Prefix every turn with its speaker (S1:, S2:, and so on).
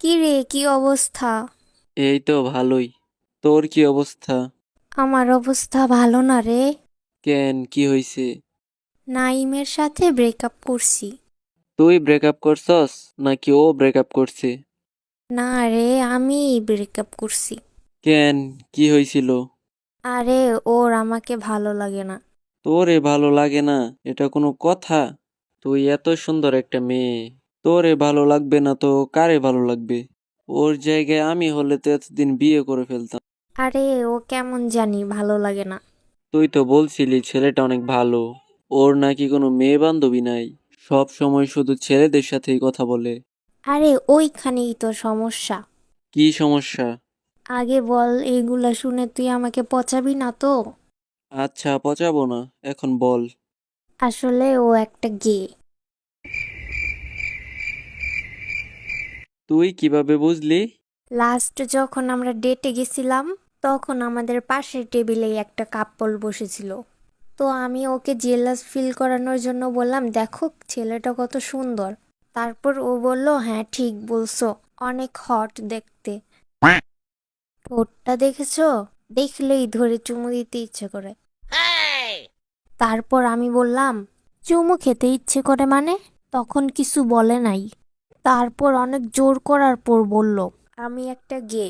S1: কি রে কি অবস্থা?
S2: এই তো ভালোই। তোর কি অবস্থা?
S1: আমার অবস্থা ভালো না রে।
S2: কেন কি হইছে?
S1: নাইমের সাথে ব্রেকআপ করছি।
S2: তুই ব্রেকআপ করছস নাকি ও ব্রেকআপ করছে?
S1: না রে আমি ব্রেকআপ করছি।
S2: কেন কি হয়েছিল
S1: আরে ওর আমাকে ভালো লাগে না।
S2: তোরে ভালো লাগে না এটা কোনো কথা? তুই এত সুন্দর একটা মেয়ে। তোরে ভালো লাগবে না তো কারে ভালো লাগবে? ওর জায়গায় আমি হলে তো এতদিন বিয়ে করে ফেলতাম।
S1: আরে ও কেমন জানি ভালো লাগে না।
S2: তুই তো বলছিলি ছেলেটা অনেক ভালো। ওর নাকি কোনো মেয়ে বান্ধবী নাই। সব সময় শুধু ছেলেদের সাথেই কথা বলে।
S1: আরে ওইখানেই তো সমস্যা।
S2: কি সমস্যা?
S1: আগে বল এইগুলা শুনে তুই আমাকে পচাবি না তো?
S2: আচ্ছা পচাবো না। এখন বল।
S1: আসলে ও একটা গে।
S2: তুই কীভাবে বুঝলি?
S1: লাস্ট যখন আমরা ডেটে গেছিলাম, তখন আমাদের পাশের টেবিলেই একটা কাপল বসেছিল। তো আমি ওকে জেলাস ফিল করানোর জন্য বললাম, দেখো, ছেলেটা কত সুন্দর। তারপর ও বলল হ্যাঁ ঠিক বলছো, অনেক হট দেখতে। ঠোঁটটা দেখেছ? দেখলেই ধরে চুমু দিতে ইচ্ছে করে। তারপর আমি বললাম, চুমু খেতে ইচ্ছে করে মানে? তখন কিছু বলে নাই। তারপর অনেক জোর করার পর বলল আমি একটা গে